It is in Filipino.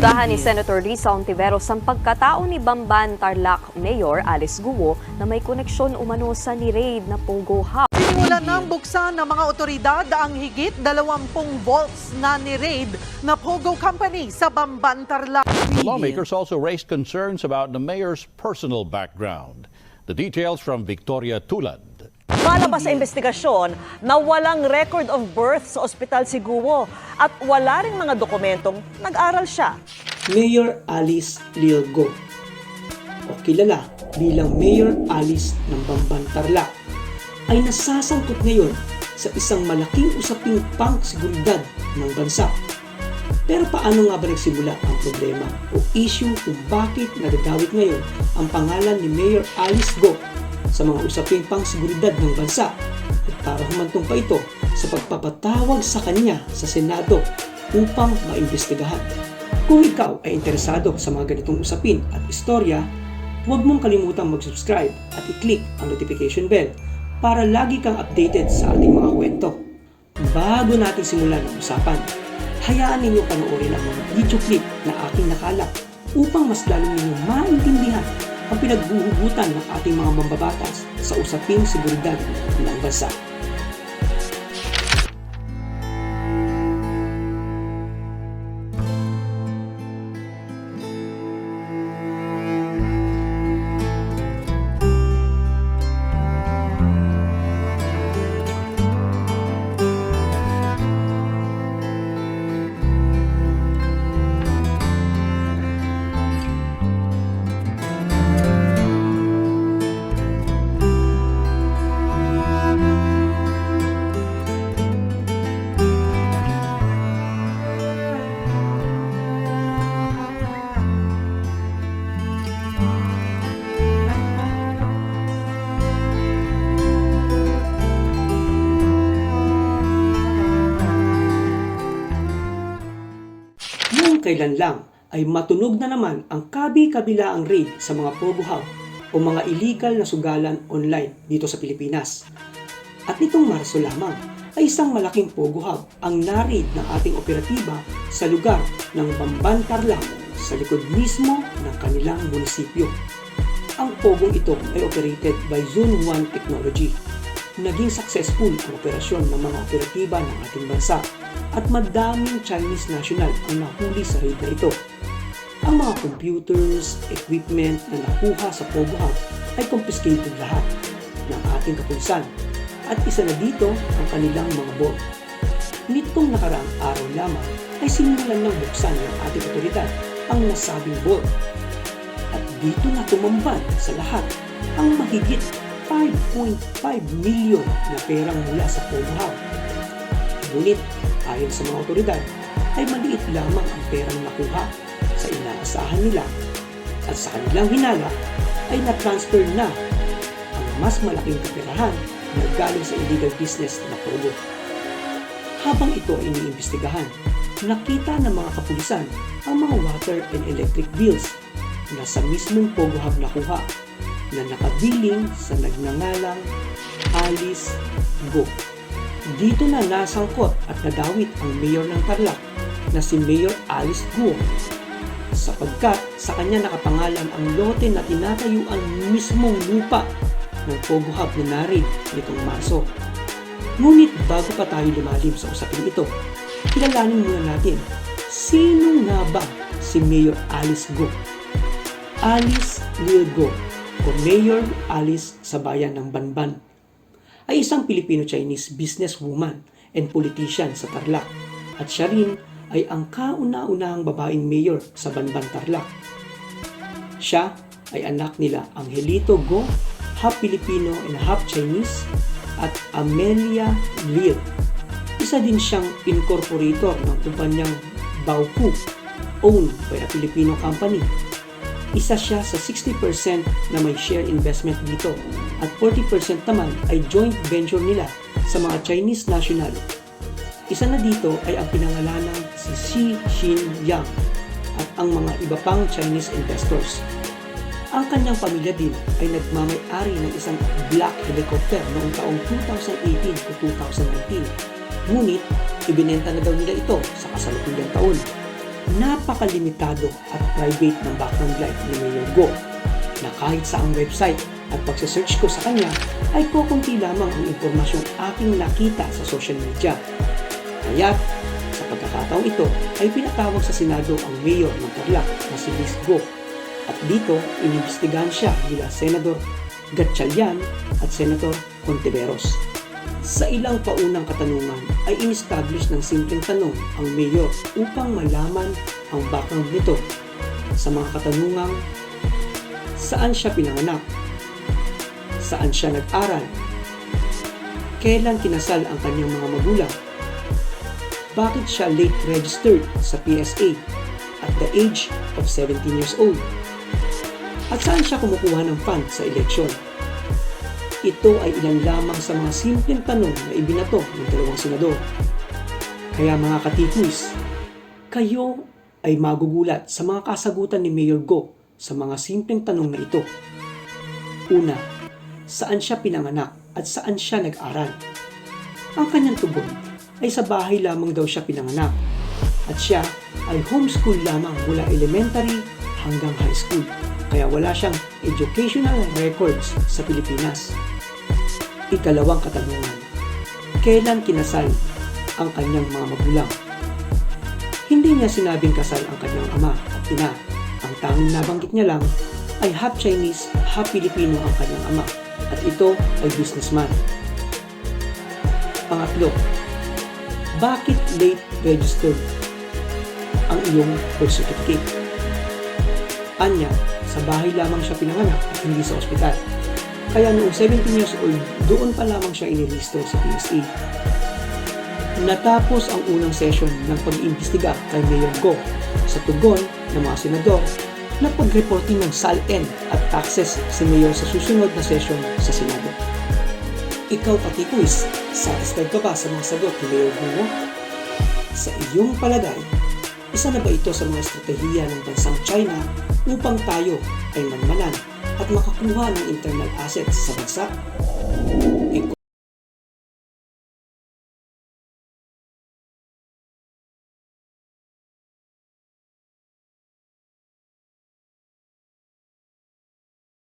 Inunahan ni Senator Risa Ontiveros ang pagkatao ni Bamban Tarlac Mayor Alice Guo na may koneksyon umano sa ni-raid na Pogo House. Sinimulan ng buksan ng mga otoridad ang higit 20 vaults na ni-raid na Pogo Company sa Bamban, Tarlac. The lawmakers also raised concerns about the mayor's personal background. The details from Victoria Tulad. Malabas sa investigasyon na walang record of birth sa ospital si Guo at wala ring mga dokumentong nag-aral siya. Mayor Alice Lilgo o kilala bilang Mayor Alice ng Bamban Tarlac ay nasasangkot ngayon sa isang malaking usaping pang-seguridad ng bansa. Pero paano nga ba nagsimula ang problema o issue kung bakit nadadawit ngayon ang pangalan ni Mayor Alice Go sa mga usaping pang-seguridad ng bansa at para humantong pa ito sa pagpapatawag sa kanya sa Senado upang maimbestigahan. Kung ikaw ay interesado sa mga ganitong usapin at istorya, huwag mong kalimutang mag-subscribe at i-click ang notification bell para lagi kang updated sa ating mga kwento. Bago natin simulan ang usapan, hayaan ninyo panoorin ang mga video clip na aking nakalap upang mas lalong ninyo maintindihan ang pinagbuhugutan ng ating mga mambabatas sa usaping seguridad ng bansa. Noong kailan lang ay matunog na naman ang kabi-kabilaang raid sa mga Hub o mga illegal na sugalan online dito sa Pilipinas. At nitong Marso lamang ay isang malaking Pogo Hub ang narid ng ating operatiba sa lugar ng Bamban Tarlac sa likod mismo ng kanilang munisipyo. Ang Pogong ito ay operated by Zone 1 Technology. Naging successful ang operasyon ng mga operatiba ng ating bansa at madaming Chinese national ang nahuli sa raid na ito. Ang mga computers, equipment na nakuha sa Pogo ay confiscated lahat ng ating kapulisan at isa na dito ang kanilang mga bot. Nitong nakaraang araw lamang ay sinimulan ng buksan ng ating otoridad ang nasabing bot. At dito na tumamban sa lahat ang mahigit 5.5 milyon na perang mula sa Pogo. Ngunit ayon sa mga otoridad ay maliit lamang ang perang nakuha sa inaasahan nila at sa kanilang hinala ay na-transfer na ang mas malaking kapirahan na galing sa illegal business na Pogo. Habang ito ay iniimbestigahan, nakita ng mga kapulisan ang mga water and electric bills na sa mismong Pogo Hub nakuha na nakabiling sa nagnangalang Alice Go. Dito na nasangkot at nadawit ang mayor ng Tarlac na si Mayor Alice Guo sapagkat sa kanya nakapangalan ang lote na tinatayuan mismong lupa ng Pogo Hub na narin nitong Marso. Ngunit bago pa tayo lumalim sa usapin ito, kilalanin muna natin sino nga ba si Mayor Alice Go? Alice Lil Go o Mayor Alice sa bayan ng Banban ay isang Filipino-Chinese businesswoman and politician sa Tarlac at siya rin ay ang kauna-unahang babaeng mayor sa Banban Tarlac. Siya ay anak nila Angelito Go, half Filipino and half Chinese at Amelia Lear. Isa din siyang incorporator ng kumpanyang Baoku owned by a Filipino company isa siya sa 60% na may share investment dito at 40% naman ay joint venture nila sa mga Chinese national. Isa na dito ay ang pinangalanang si Xi Xin Yang at ang mga iba pang Chinese investors. Ang kanyang pamilya din ay nagmamay-ari ng isang black helicopter noong taong 2018 to 2019. Ngunit, ibinenta na daw nila ito sa kasalukuyang taon. Napakalimitado at private ng background life ni Mayor Go na kahit sa ang website at pagsasearch ko sa kanya ay kukunti lamang ang impormasyong aking nakita sa social media. Kaya sa pagkakataong ito ay pinatawag sa Senado ang Mayor ng Tarlac na si Liz Go at dito inimbestigahan siya nila Senador Gatchalian at Senator Contiveros. Sa ilang paunang katanungan ay in-establish ng simpleng tanong ang mayor upang malaman ang background nito. Sa mga katanungang saan siya pinanganak, saan siya nag-aral, kailan kinasal ang kanyang mga magulang, bakit siya late registered sa PSA at the age of 17 years old, at saan siya kumukuha ng fund sa eleksyon. Ito ay ilan lamang sa mga simpleng tanong na ibinato ng dalawang senador. Kaya mga katikuis, kayo ay magugulat sa mga kasagutan ni Mayor Go sa mga simpleng tanong na ito. Una, saan siya pinanganak at saan siya nag-aral? Ang kanyang tugon ay sa bahay lamang daw siya pinanganak at siya ay homeschool lamang mula elementary hanggang high school kaya wala siyang educational records sa Pilipinas. Ikalawang katanungan, kailan kinasal ang kanyang mga magulang? Hindi niya sinabing kasal ang kanyang ama at ina. Ang tanging nabanggit niya lang ay half Chinese, half Filipino ang kanyang ama at ito ay businessman. Pangatlo, bakit late registered ang iyong birth certificate? Anya, sa bahay lamang siya pinanganak at hindi sa ospital. Kaya noong 17 years old, doon pa lamang siya inirehistro sa PSA. Natapos ang unang session ng pag-iimbestiga kay Mayor Go sa tugon ng mga senador na pag-reporting ng SALN at taxes si Mayor sa susunod na session sa Senado. Ikaw, Katikuis, satisfied ka ba sa mga sagot ni Mayor Go? Sa iyong palagay, isa na ba ito sa mga estratehiya ng bansang China upang tayo ay manmanan at makakuha ng internal assets sa bansa?